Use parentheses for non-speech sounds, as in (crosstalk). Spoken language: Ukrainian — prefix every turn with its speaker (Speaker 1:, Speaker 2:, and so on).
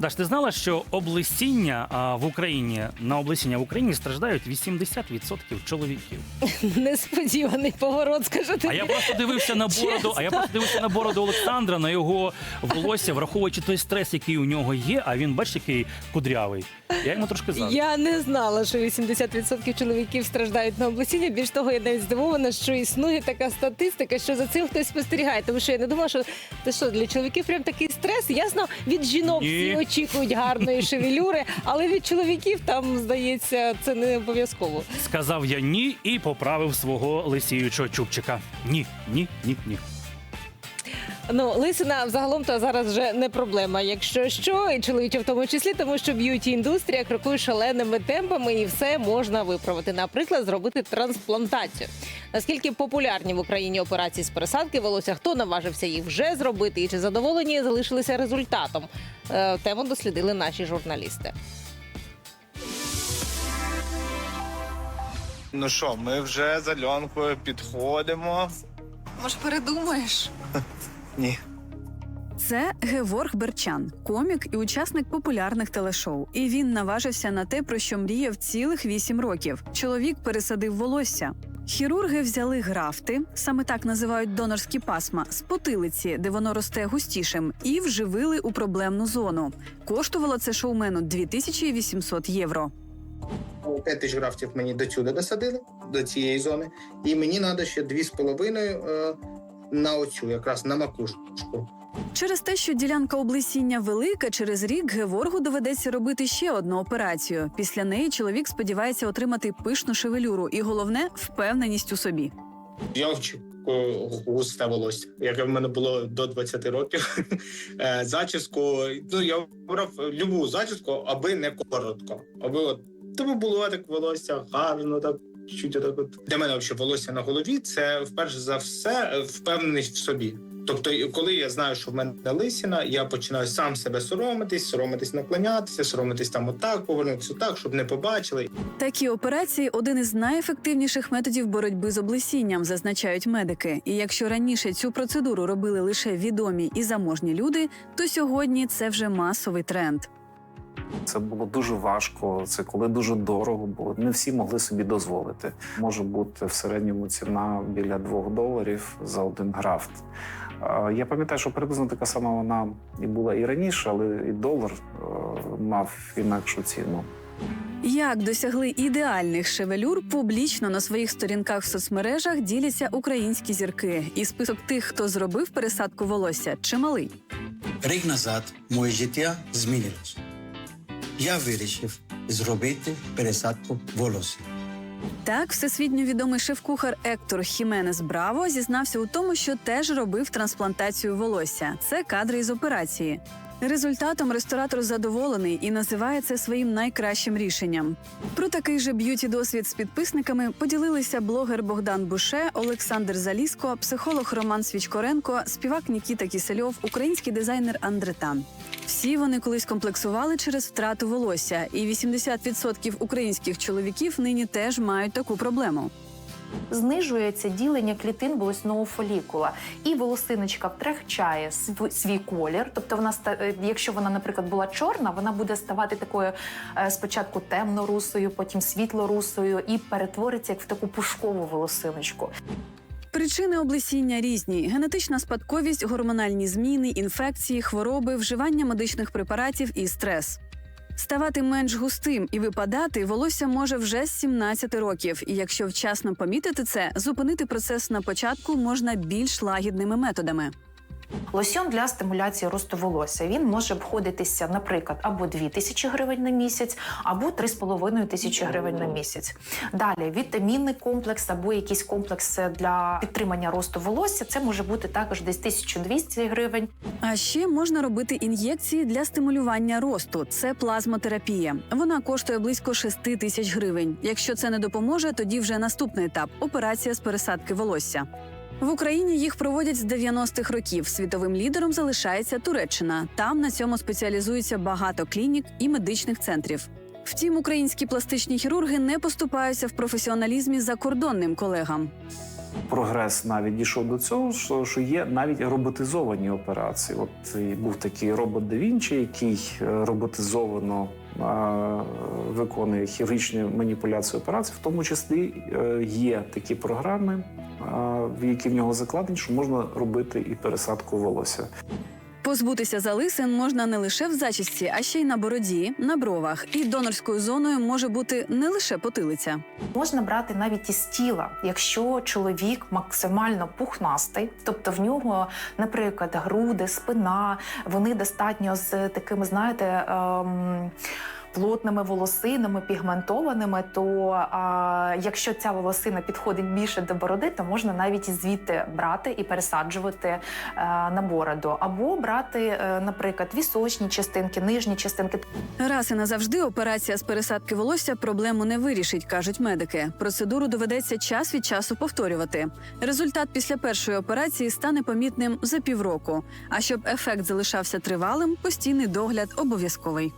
Speaker 1: Даш, ти знала, що облесіння а, в Україні на облесіння в Україні страждають 80% чоловіків. (laughs)
Speaker 2: Несподіваний поворот, скажу тобі.
Speaker 1: А я просто дивився на бороду. А я просто дивився на бороду Олександра, на його волосся, враховуючи той стрес, який у нього є. А він бачиш, який кудрявий. Я йому трошки заздрю.
Speaker 2: Я не знала, що 80% чоловіків страждають на облесіння. Більш того, я навіть здивована, що існує така статистика, що за цим хтось спостерігає. Тому що я не думала, що це що для чоловіків прям такий стрес. Ясно, від жінок всі очікують гарної шевелюри, але від чоловіків там здається це не обов'язково.
Speaker 1: Сказав я ні і поправив свого лисіючого чубчика. Ні, ні, ні, ні.
Speaker 2: Ну, лисина взагалом то зараз вже не проблема. Якщо що, і чоловічі в тому числі, тому що б'юті індустрія крокує шаленими темпами, і все можна виправити. Наприклад, зробити трансплантацію. Наскільки популярні в Україні операції з пересадки волосся, хто наважився їх вже зробити, і чи задоволені залишилися результатом? Е, Тему дослідили наші журналісти.
Speaker 3: Ну що, ми вже з Альонкою підходимо.
Speaker 4: Може, передумаєш? (laughs)
Speaker 3: Ні.
Speaker 4: Це Геворг Берчан, комік і учасник популярних телешоу. І він наважився на те, про що мріяв цілих вісім років. Чоловік пересадив волосся. Хірурги взяли графти, саме так називають донорські пасма, з потилиці, де воно росте густішим, і вживили у проблемну зону. Коштувало це шоумену 2800 євро.
Speaker 5: 5 тисяч графтів мені до сюди досадили, до цієї зони. І мені треба ще 2,5 е, на оцю, якраз на макушку.
Speaker 4: Через те, що ділянка облесіння велика, через рік Геворгу доведеться робити ще одну операцію. Після неї чоловік сподівається отримати пишну шевелюру і головне впевненість у собі.
Speaker 5: Я очікую густе волосся, яке в мене було до 20 років. (laughs) Е, Зачіску, ну я обрав любу зачіску, аби не коротко. Аби от тому було так волосся гарно, так чуть отак от. Для мене взагалі волосся на голові це вперше за все впевненість в собі. Тобто, коли я знаю, що в мене лисина, я починаю сам себе соромитись, соромитись наклонятися, соромитись там отак, повернутися так, щоб не побачили.
Speaker 4: Такі операції один із найефективніших методів боротьби з облесінням, зазначають медики. І якщо раніше цю процедуру робили лише відомі і заможні люди, то сьогодні це вже масовий тренд.
Speaker 6: Це було дуже важко. Це коли дуже дорого було. Не всі могли собі дозволити. Може бути в середньому ціна біля 2 доларів за один графт. Я пам'ятаю, що приблизно така сама вона і була і раніше, але і долар е, мав інакшу ціну.
Speaker 4: Як досягли ідеальних шевелюр, публічно на своїх сторінках в соцмережах діляться українські зірки. І список тих, хто зробив пересадку волосся, чималий.
Speaker 7: Рік назад моє життя змінилось. Я вирішив зробити пересадку волосся.
Speaker 4: Так, всесвітньо відомий шеф-кухар Ектор Хіменес Браво зізнався у тому, що теж робив трансплантацію волосся. Це кадри із операції. Результатом ресторатор задоволений і називає це своїм найкращим рішенням. Про такий же б'юті досвід з підписниками поділилися блогер Богдан Буше, Олександр Заліско, психолог Роман Свічкоренко, співак Нікіта Кісельов, український дизайнер Андретан. Всі вони колись комплексували через втрату волосся, і 80% українських чоловіків нині теж мають таку проблему.
Speaker 8: Знижується ділення клітин волосного фолікула, і волосиночка втрачає свій колір. Тобто, вона е, якщо вона, наприклад, була чорна, вона буде ставати такою е, спочатку темно-русою, потім світло-русою і перетвориться як в таку пушкову волосиночку.
Speaker 4: Причини облесіння різні: генетична спадковість, гормональні зміни, інфекції, хвороби, вживання медичних препаратів і стрес. Ставати менш густим і випадати волосся може вже з 17 років. І якщо вчасно помітити це, зупинити процес на початку можна більш лагідними методами.
Speaker 8: Лосьон для стимуляції росту волосся він може обходитися, наприклад, або 2 тисячі гривень на місяць, або 3,5 тисячі гривень на місяць. Далі вітамінний комплекс або якийсь комплекс для підтримання росту волосся. Це може бути також десь 1200 гривень.
Speaker 4: А ще можна робити ін'єкції для стимулювання росту. Це плазмотерапія. Вона коштує близько 6 тисяч гривень. Якщо це не допоможе, тоді вже наступний етап операція з пересадки волосся. В Україні їх проводять з 90-х років. Світовим лідером залишається Туреччина. Там на цьому спеціалізується багато клінік і медичних центрів. Втім, українські пластичні хірурги не поступаються в професіоналізмі закордонним колегам.
Speaker 6: Прогрес навіть дійшов до цього, що, є навіть роботизовані операції. От був такий робот Да Вінчі, який е, роботизовано виконує хірургічні маніпуляції операцій. В тому числі е, є такі програми, в які в нього закладені, що можна робити і пересадку волосся.
Speaker 4: Позбутися залисин можна не лише в зачісті, а ще й на бороді, на бровах. І донорською зоною може бути не лише потилиця.
Speaker 8: Можна брати навіть із тіла, якщо чоловік максимально пухнастий, тобто в нього, наприклад, груди, спина, вони достатньо з такими, знаєте. Ем... Плотними волосинами, пігментованими, то а, якщо ця волосина підходить більше до бороди, то можна навіть звідти брати і пересаджувати е, на бороду, або брати, е, наприклад, вісочні частинки, нижні частинки.
Speaker 4: Раз і назавжди операція з пересадки волосся проблему не вирішить, кажуть медики. Процедуру доведеться час від часу повторювати. Результат після першої операції стане помітним за півроку. А щоб ефект залишався тривалим, постійний догляд обов'язковий.